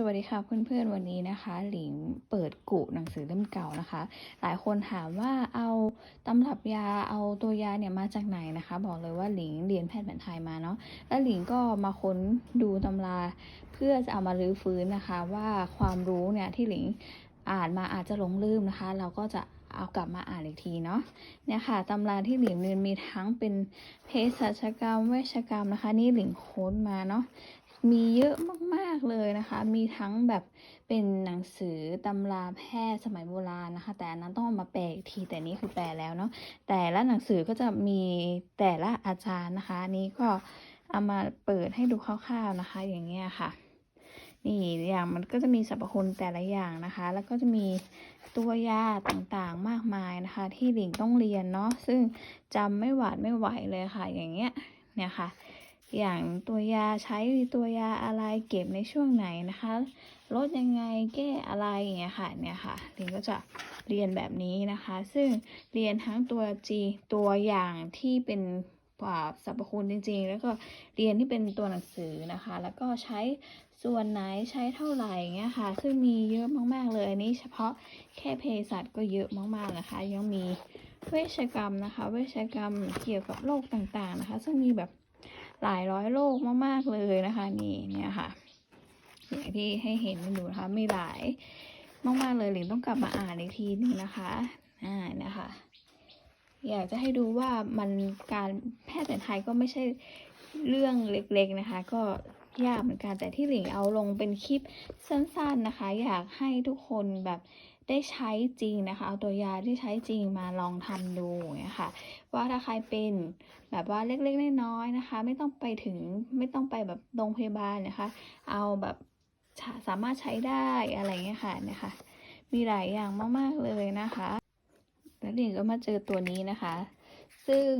สวัสดีค่ะเพื่อนๆวันนี้นะคะ หลิงเปิดกุหนังสือเล่มเก่านะคะ หลายคนถามว่าเอาตำรับยาเอาตัวยาเนี่ยมาจากไหนนะคะ บอกเลยว่าหลิงเรียนแพทย์แผนไทยมาเนาะแล้วหลิงก็มาค้นดูตำราเพื่อจะเอามารื้อฟื้นนะคะ ว่าความรู้เนี่ยที่หลิงอ่านมาอาจจะหลงลืมนะคะ เราก็จะเอากลับมาอ่านอีกทีเนาะเนี่ยค่ะตำราที่หลิงเรียนมีทั้งเป็นเภสัชกรรมเวชกรรมนะคะ นี่หลิงค้นมาเนาะ มีเยอะมากๆเลยนะคะ มีทั้งแบบเป็นหนังสือตำราแพทย์สมัยโบราณนะคะ แต่อันนั้นต้องเอามาแปลอีกทีแต่นี่คือแปลแล้วเนาะแต่ละหนังสือก็จะมีแต่ละอาจารย์นะคะนนี้ก็เอามาเปิดให้ดูคร่าวๆนะคะ อย่างเงี้ยค่ะ นี่อย่างมันก็จะมีสรรพคุณแต่ละอย่างนะคะ แล้วก็จะมีตัวยาต่างๆมากมายนะคะ ที่หลิงต้องเรียนเนาะซึ่งจำไม่หวาดไม่ไหวเลยค่ะ อย่างเงี้ยเนี่ยค่ะ อย่างตัวยาใช้ตัวยาอะไรเก็บในช่วงไหนนะคะลดยังไงแก้อะไรอย่างเงี้ยค่ะเนี่ยค่ะเรียนก็จะเรียนแบบนี้นะคะ ซึ่งเรียนทั้งตัวจีตัวอย่างที่เป็นสรรพคุณจริงๆ แล้วก็เรียนที่เป็นตัวหนังสือนะคะ แล้วก็ใช้ส่วนไหนใช้เท่าไหร่เงี้ยค่ะ ซึ่งมีเยอะมากๆเลย อันนี้เฉพาะแค่เภสัชก็เยอะมากๆนะคะ ยังมีเวชกรรมนะคะ เวชกรรมเกี่ยวกับโรคต่างๆนะคะ ซึ่งมีแบบ หลายร้อยโลกมากๆเลยนะคะ นี่เนี่ยค่ะอย่างที่ให้เห็นกันอยู่นะคะมีหลายมากๆเลยหลิงต้องกลับมาอ่านอีกทีนึงนะคะอ่านะคะ อยากจะให้ดูว่ามันการแพทย์แผนไทยก็ไม่ใช่เรื่องเล็กๆนะคะ ก็ยากเหมือนกันแต่ที่หลิงเอาลงเป็นคลิปสั้นๆนะคะ อยากให้ทุกคนแบบ ได้ใช้จริงนะคะ เอาตัวยาที่ใช้จริงมาลองทำดูอย่างเงี้ยค่ะว่าถ้าใครเป็นแบบว่าเล็กๆน้อยๆนะคะ ไม่ต้องไปถึงไม่ต้องไปแบบโรงพยาบาลนะคะ เอาแบบสามารถใช้ได้อะไรเงี้ยค่ะนะคะ มีหลายอย่างมากๆเลยนะคะ แล้วหลิงก็มาเจอตัวนี้นะคะ ซึ่ง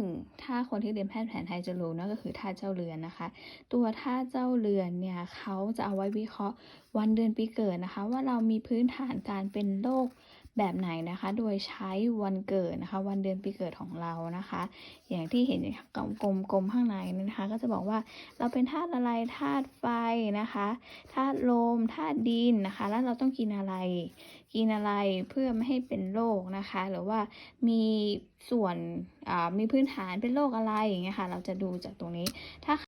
ถ้าคนที่เรียนแพทย์แผนไทยจะรู้นะก็คือธาตุเจ้าเรือนนะคะ ตัวธาตุเจ้าเรือนเนี่ยเขาจะเอาไว้วิเคราะห์วันเดือนปีเกิดนะคะ ว่าเรามีพื้นฐานการเป็นโรค แบบไหนนะคะ โดยใช้วันเกิดนะคะ วันเดือนปีเกิดของเรานะคะ อย่างที่เห็นกลมๆกลมๆข้างในนะคะ ก็จะบอกว่าเราเป็นธาตุอะไรธาตุไฟนะคะธาตุลมธาตุดินนะคะ แล้วเราต้องกินอะไร กินอะไรเพื่อไม่ให้เป็นโรคนะคะ หรือว่ามีส่วนอ่ามีพื้นฐานเป็นโรคอะไรอย่างเงี้ยค่ะ เราจะดูจากตรงนี้ถ้า